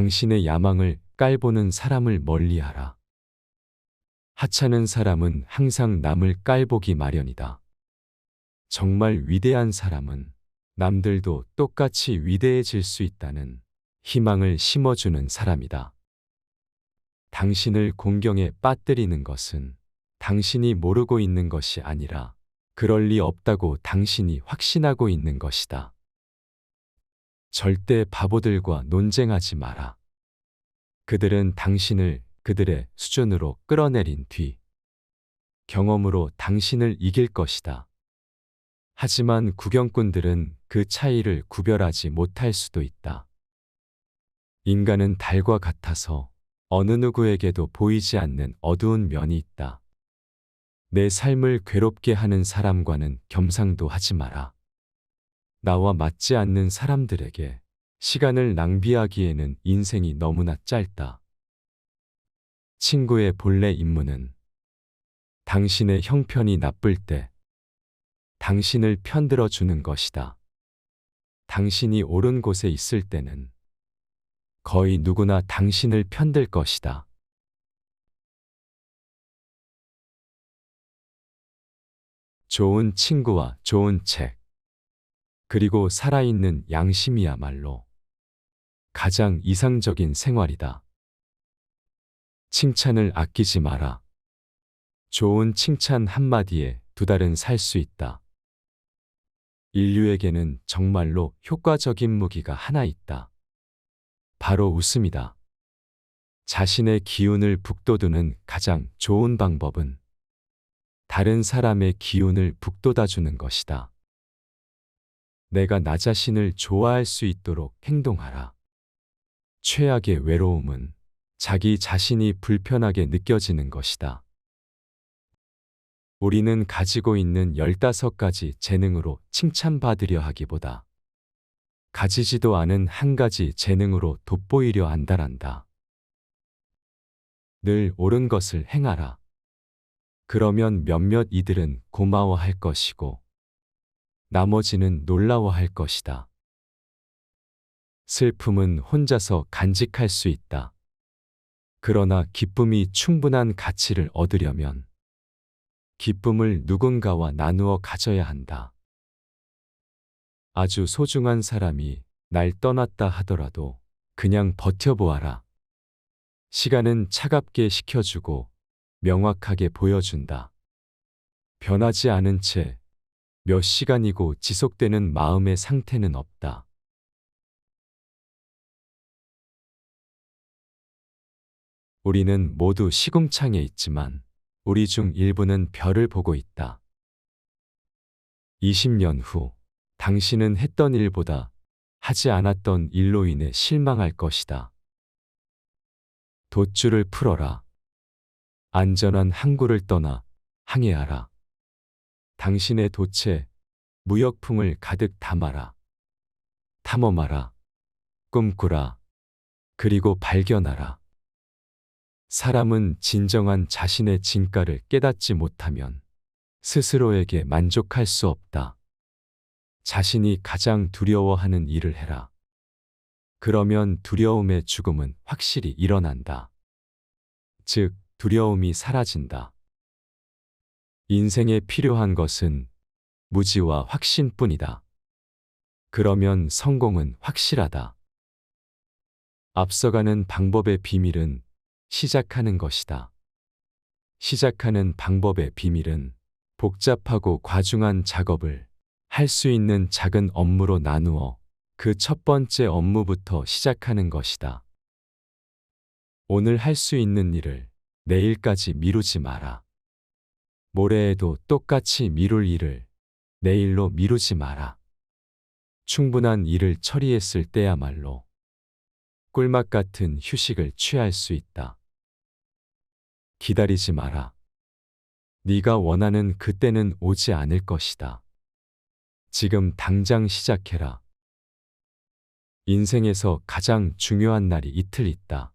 당신의 야망을 깔보는 사람을 멀리하라. 하찮은 사람은 항상 남을 깔보기 마련이다. 정말 위대한 사람은 남들도 똑같이 위대해질 수 있다는 희망을 심어주는 사람이다. 당신을 공경에 빠뜨리는 것은 당신이 모르고 있는 것이 아니라 그럴 리 없다고 당신이 확신하고 있는 것이다. 절대 바보들과 논쟁하지 마라. 그들은 당신을 그들의 수준으로 끌어내린 뒤 경험으로 당신을 이길 것이다. 하지만 구경꾼들은 그 차이를 구별하지 못할 수도 있다. 인간은 달과 같아서 어느 누구에게도 보이지 않는 어두운 면이 있다. 내 삶을 괴롭게 하는 사람과는 겸상도 하지 마라. 나와 맞지 않는 사람들에게 시간을 낭비하기에는 인생이 너무나 짧다. 친구의 본래 임무는 당신의 형편이 나쁠 때 당신을 편들어 주는 것이다. 당신이 옳은 곳에 있을 때는 거의 누구나 당신을 편들 것이다. 좋은 친구와 좋은 책, 그리고 살아있는 양심이야말로 가장 이상적인 생활이다. 칭찬을 아끼지 마라. 좋은 칭찬 한마디에 두 달은 살 수 있다. 인류에게는 정말로 효과적인 무기가 하나 있다. 바로 웃음이다. 자신의 기운을 북돋우는 가장 좋은 방법은 다른 사람의 기운을 북돋아주는 것이다. 내가 나 자신을 좋아할 수 있도록 행동하라. 최악의 외로움은 자기 자신이 불편하게 느껴지는 것이다. 우리는 가지고 있는 15가지 재능으로 칭찬받으려 하기보다 가지지도 않은 한 가지 재능으로 돋보이려 한다란다. 늘 옳은 것을 행하라. 그러면 몇몇 이들은 고마워할 것이고 나머지는 놀라워할 것이다. 슬픔은 혼자서 간직할 수 있다. 그러나 기쁨이 충분한 가치를 얻으려면 기쁨을 누군가와 나누어 가져야 한다. 아주 소중한 사람이 날 떠났다 하더라도 그냥 버텨보아라. 시간은 차갑게 식혀주고 명확하게 보여준다. 변하지 않은 채 몇 시간이고 지속되는 마음의 상태는 없다. 우리는 모두 시궁창에 있지만 우리 중 일부는 별을 보고 있다. 20년 후 당신은 했던 일보다 하지 않았던 일로 인해 실망할 것이다. 돛줄을 풀어라. 안전한 항구를 떠나 항해하라. 당신의 돛에 무역풍을 가득 담아라. 탐험하라. 꿈꾸라. 그리고 발견하라. 사람은 진정한 자신의 진가를 깨닫지 못하면 스스로에게 만족할 수 없다. 자신이 가장 두려워하는 일을 해라. 그러면 두려움의 죽음은 확실히 일어난다. 즉, 두려움이 사라진다. 인생에 필요한 것은 무지와 확신뿐이다. 그러면 성공은 확실하다. 앞서가는 방법의 비밀은 시작하는 것이다. 시작하는 방법의 비밀은 복잡하고 과중한 작업을 할 수 있는 작은 업무로 나누어 그 첫 번째 업무부터 시작하는 것이다. 오늘 할 수 있는 일을 내일까지 미루지 마라. 모레에도 똑같이 미룰 일을 내일로 미루지 마라. 충분한 일을 처리했을 때야말로 꿀맛 같은 휴식을 취할 수 있다. 기다리지 마라. 네가 원하는 그때는 오지 않을 것이다. 지금 당장 시작해라. 인생에서 가장 중요한 날이 이틀 있다.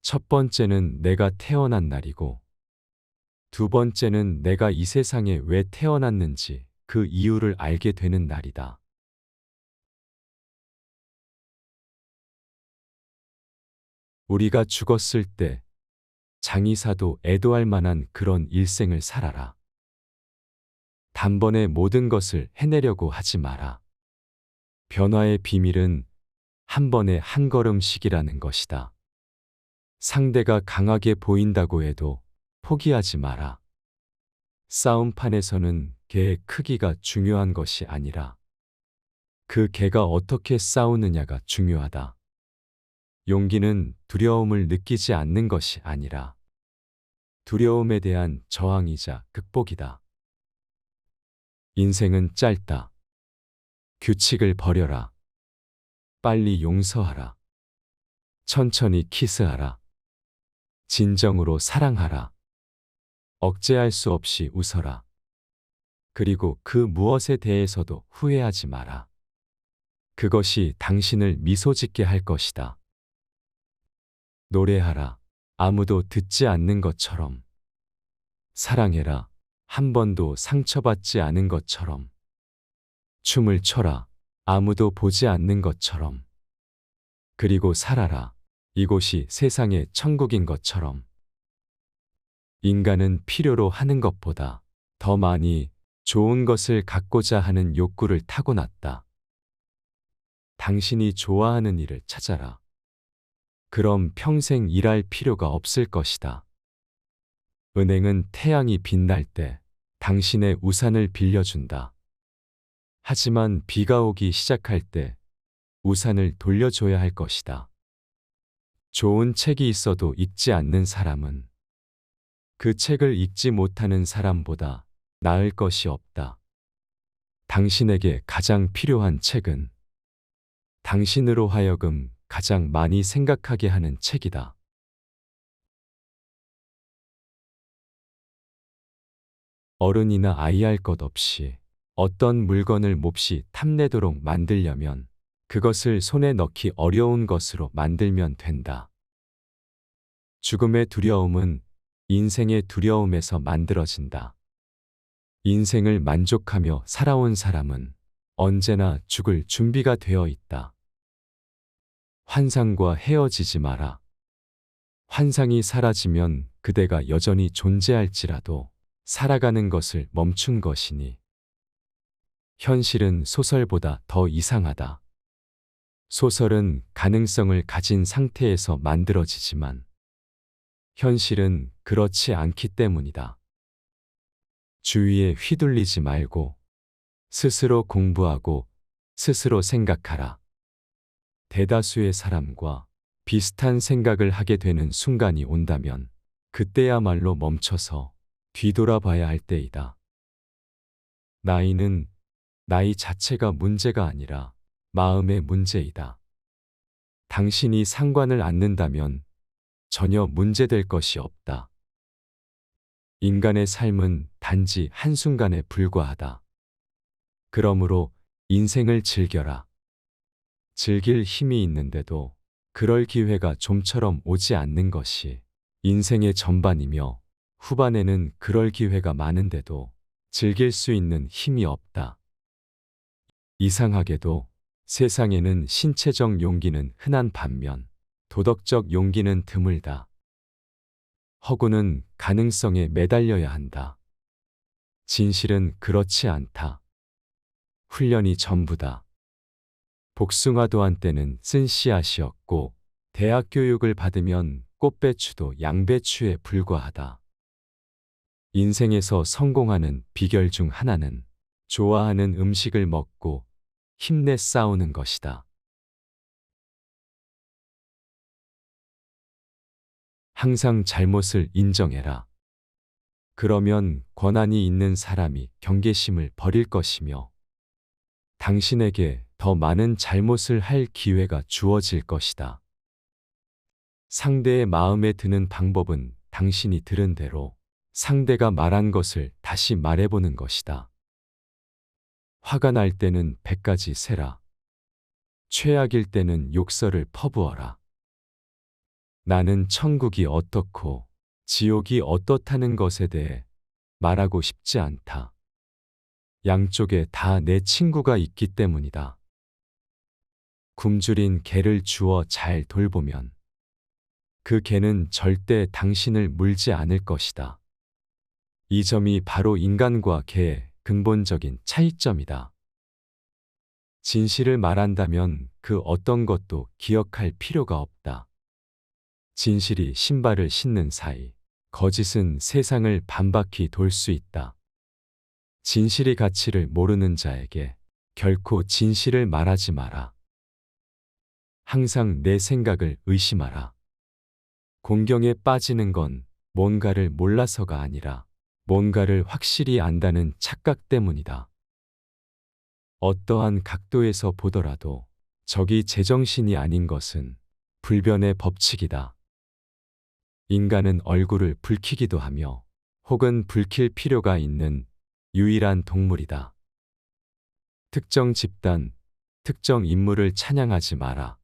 첫 번째는 내가 태어난 날이고, 두 번째는 내가 이 세상에 왜 태어났는지 그 이유를 알게 되는 날이다. 우리가 죽었을 때 장의사도 애도할 만한 그런 일생을 살아라. 단번에 모든 것을 해내려고 하지 마라. 변화의 비밀은 한 번에 한 걸음씩이라는 것이다. 상대가 강하게 보인다고 해도 포기하지 마라. 싸움판에서는 개의 크기가 중요한 것이 아니라 그 개가 어떻게 싸우느냐가 중요하다. 용기는 두려움을 느끼지 않는 것이 아니라 두려움에 대한 저항이자 극복이다. 인생은 짧다. 규칙을 버려라. 빨리 용서하라. 천천히 키스하라. 진정으로 사랑하라. 억제할 수 없이 웃어라. 그리고 그 무엇에 대해서도 후회하지 마라. 그것이 당신을 미소 짓게 할 것이다. 노래하라. 아무도 듣지 않는 것처럼. 사랑해라. 한 번도 상처받지 않은 것처럼. 춤을 춰라. 아무도 보지 않는 것처럼. 그리고 살아라. 이곳이 세상의 천국인 것처럼. 인간은 필요로 하는 것보다 더 많이 좋은 것을 갖고자 하는 욕구를 타고났다. 당신이 좋아하는 일을 찾아라. 그럼 평생 일할 필요가 없을 것이다. 은행은 태양이 빛날 때 당신의 우산을 빌려준다. 하지만 비가 오기 시작할 때 우산을 돌려줘야 할 것이다. 좋은 책이 있어도 읽지 않는 사람은 그 책을 읽지 못하는 사람보다 나을 것이 없다. 당신에게 가장 필요한 책은 당신으로 하여금 가장 많이 생각하게 하는 책이다. 어른이나 아이 할 것 없이 어떤 물건을 몹시 탐내도록 만들려면 그것을 손에 넣기 어려운 것으로 만들면 된다. 죽음의 두려움은 인생의 두려움에서 만들어진다. 인생을 만족하며 살아온 사람은 언제나 죽을 준비가 되어 있다. 환상과 헤어지지 마라. 환상이 사라지면 그대가 여전히 존재할지라도 살아가는 것을 멈춘 것이니 현실은 소설보다 더 이상하다. 소설은 가능성을 가진 상태에서 만들어지지만 현실은 그렇지 않기 때문이다. 주위에 휘둘리지 말고 스스로 공부하고 스스로 생각하라. 대다수의 사람과 비슷한 생각을 하게 되는 순간이 온다면 그때야말로 멈춰서 뒤돌아봐야 할 때이다. 나이는 나이 자체가 문제가 아니라 마음의 문제이다. 당신이 상관을 않는다면 전혀 문제될 것이 없다. 인간의 삶은 단지 한순간에 불과하다. 그러므로 인생을 즐겨라. 즐길 힘이 있는데도 그럴 기회가 좀처럼 오지 않는 것이 인생의 전반이며 후반에는 그럴 기회가 많은데도 즐길 수 있는 힘이 없다. 이상하게도 세상에는 신체적 용기는 흔한 반면 도덕적 용기는 드물다. 허구는 가능성에 매달려야 한다. 진실은 그렇지 않다. 훈련이 전부다. 복숭아도 한때는 쓴 씨앗이었고 대학 교육을 받으면 꽃배추도 양배추에 불과하다. 인생에서 성공하는 비결 중 하나는 좋아하는 음식을 먹고 힘내 싸우는 것이다. 항상 잘못을 인정해라. 그러면 권한이 있는 사람이 경계심을 버릴 것이며 당신에게 더 많은 잘못을 할 기회가 주어질 것이다. 상대의 마음에 드는 방법은 당신이 들은 대로 상대가 말한 것을 다시 말해보는 것이다. 화가 날 때는 백가지 세라. 최악일 때는 욕설을 퍼부어라. 나는 천국이 어떻고 지옥이 어떻다는 것에 대해 말하고 싶지 않다. 양쪽에 다 내 친구가 있기 때문이다. 굶주린 개를 주어 잘 돌보면 그 개는 절대 당신을 물지 않을 것이다. 이 점이 바로 인간과 개의 근본적인 차이점이다. 진실을 말한다면 그 어떤 것도 기억할 필요가 없다. 진실이 신발을 신는 사이, 거짓은 세상을 반바퀴 돌 수 있다. 진실의 가치를 모르는 자에게 결코 진실을 말하지 마라. 항상 내 생각을 의심하라. 공경에 빠지는 건 뭔가를 몰라서가 아니라 뭔가를 확실히 안다는 착각 때문이다. 어떠한 각도에서 보더라도 적이 제정신이 아닌 것은 불변의 법칙이다. 인간은 얼굴을 붉히기도 하며 혹은 붉힐 필요가 있는 유일한 동물이다. 특정 집단, 특정 인물을 찬양하지 마라.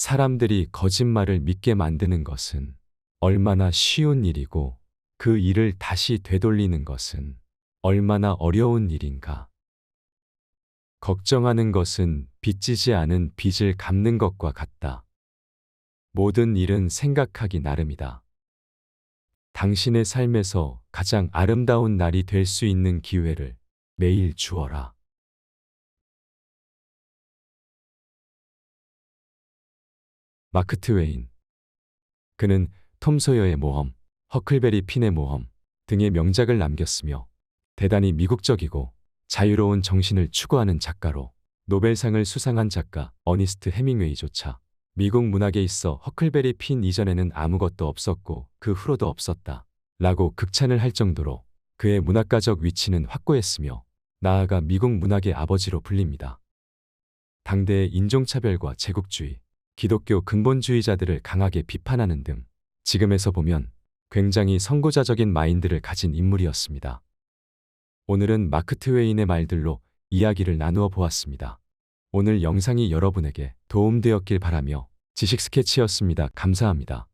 사람들이 거짓말을 믿게 만드는 것은 얼마나 쉬운 일이고 그 일을 다시 되돌리는 것은 얼마나 어려운 일인가. 걱정하는 것은 빚지지 않은 빚을 갚는 것과 같다. 모든 일은 생각하기 나름이다. 당신의 삶에서 가장 아름다운 날이 될 수 있는 기회를 매일 주어라. 마크 트웨인. 그는 톰 소여의 모험, 허클베리 핀의 모험 등의 명작을 남겼으며 대단히 미국적이고 자유로운 정신을 추구하는 작가로 노벨상을 수상한 작가 어니스트 해밍웨이조차 미국 문학에 있어 허클베리 핀 이전에는 아무것도 없었고 그 후로도 없었다. 라고 극찬을 할 정도로 그의 문학가적 위치는 확고했으며 나아가 미국 문학의 아버지로 불립니다. 당대의 인종차별과 제국주의, 기독교 근본주의자들을 강하게 비판하는 등 지금에서 보면 굉장히 선구자적인 마인드를 가진 인물이었습니다. 오늘은 마크 트웨인의 말들로 이야기를 나누어 보았습니다. 오늘 영상이 여러분에게 도움되었길 바라며 지식 스케치였습니다. 감사합니다.